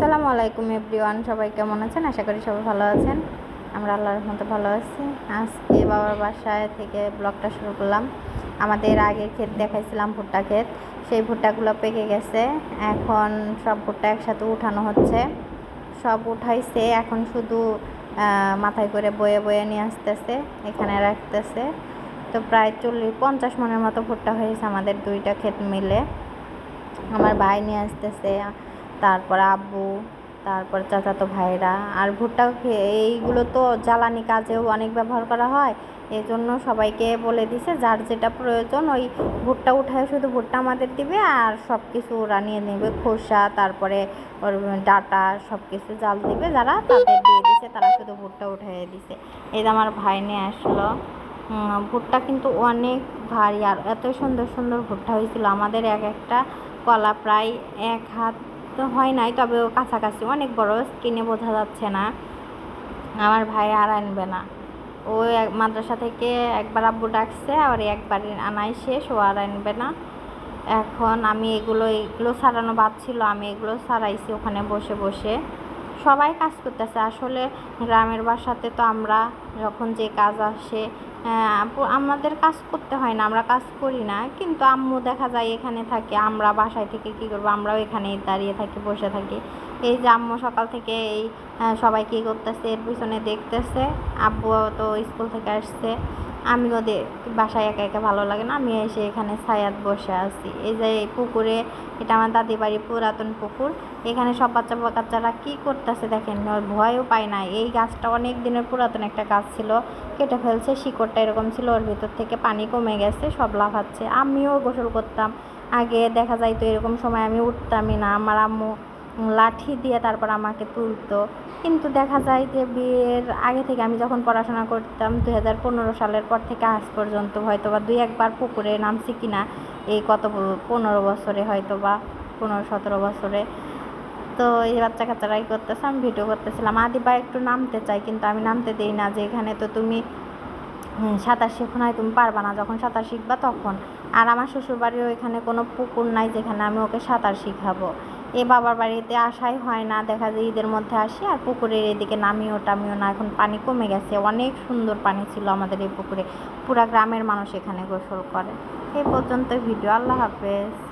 আসসালামু আলাইকুম এভরিওয়ান, সবাই কেমন আছেন? আশা করি সবাই ভালো আছেন। আমরা আল্লাহর রহমতে ভালো আছি। আজকে বাবার বাসায় থেকে ব্লগটা শুরু করলাম। আমাদের আগের ক্ষেত দেখাইছিলাম ভুট্টা ক্ষেত। সেই ভুট্টাগুলো পেকে গেছে। এখন সব ভুট্টা একসাথে উঠানো হচ্ছে। সব উঠাইছে, এখন শুধু মাথায় করে বয়ে বয়ে নিয়ে আসতেছে, এখানে রাখতেছে। তো প্রায় চল্লিশ, পঞ্চাশ মনের মতো ভুট্টা হয়েছে আমাদের দুইটা ক্ষেত মিলে। আমার ভাই নিয়ে আসতেছে তারপর আব্বু, তারপর চাচাতো ভাইরা। আর ভুট্টা এইগুলো তো জ্বালানি কাজেও অনেক ব্যবহার করা হয়। এই জন্য সবাইকে বলে দিছে, যার যেটা প্রয়োজন ওই ভুট্টা উঠায়, শুধু ভুট্টা আমাদের দিবে আর সব কিছু ওরা নিয়ে নেবে। খোসা, তারপরে ওর ডাটা সব কিছু জাল দিবে যারা, তাদের দিয়ে দিছে, তারা শুধু ভুট্টা উঠাইয়ে দিছে। এই আমার ভাই নিয়ে আসলো। ভুট্টা কিন্তু অনেক ভারী আর এত সুন্দর সুন্দর ভুট্টা হয়েছিল। আমাদের এক একটা কলা প্রায় এক হাত তো হয় নাই, তবে ও কাছাকাছি অনেক বড় স্কিনে বোঝা যাচ্ছে না। আমার ভাই আর আনবে না। ও মাদ্রাসা থেকে একবার আব্বু ডাকছে, আর একবার আনাই শেষ, ও আর আনবে না। এখন আমি এগুলো এগুলো সারানো বাদ ছিল, আমি এগুলো সারাইছি ওখানে বসে বসে। সবাই কাজ করতেছে। আসলে গ্রামের বাসাতে তো আমরা যখন যে কাজ আসে আমাদের কাজ করতে হয় না, আমরা কাজ করি না। কিন্তু আম্মু দেখা যায় এখানে থাকে, আমরা বাসায় থেকে কী করব? আমরাও এখানে দাঁড়িয়ে থাকি, বসে থাকি। এই যে আম্মু সকাল থেকে এই সবাই কী করতেছে, এর পিছনে দেখতেছে। আব্বু তো স্কুল থেকে আসছে। আমিও দে, বাসায় একা একা ভালো লাগে না। আমি এসে এখানে ছায়াত বসে আছি। এই যে এই পুকুরে, এটা আমার দাদি বাড়ি পুরাতন পুকুর। এখানে সব বাচ্চা কাচ্চারা কী করতেছে দেখেন ভয়ও পায় না। এই গাছটা অনেক দিনের পুরাতন একটা গাছ ছিল। কেটে ফেলছে, শিকড়টা এরকম ছিল, ওর ভিতর থেকে পানি কমে গেছে, সব লাফাচ্ছে। আমিও গোসল করতাম। আগে দেখা যাইতো এরকম সময় আমি উঠতামই না। আমার আম্মু লাঠি দিয়ে তারপর আমাকে তুলতো। কিন্তু দেখা যায় যে বিয়ের আগে থেকে আমি যখন পড়াশোনা করতাম দু হাজার পনেরো সালের পর থেকে আজ পর্যন্ত হয়তো বা দুই একবার পুকুরে নামছি কি না এই কত পনেরো বছরে হয়তো বা পনেরো সতেরো বছরে। তো এই বাচ্চা কাচ্চারাই করতেছে, আমি ভিডিও করতেছিলাম। আদিবা একটু নামতে চাই কিন্তু আমি নামতে দিই না যে এখানে তো তুমি সাঁতার শেখো নাই তুমি পারবা না। যখন সাঁতার শিখবা তখন। আর আমার শ্বশুরবাড়ির ওইখানে কোনো পুকুর নাই যেখানে আমি ওকে সাঁতার শিখাবো। এ বাবার বাড়িতে আসাই হয় না। দেখা যায় ঈদের মধ্যে আসি আর পুকুরের এদিকে নামিও টামিও না। এখন পানি কমে গেছে। অনেক সুন্দর পানি ছিল আমাদের এই পুকুরে। পুরা গ্রামের মানুষ এখানে গোসল করে। এই পর্যন্ত ভিডিও। আল্লাহ হাফেজ।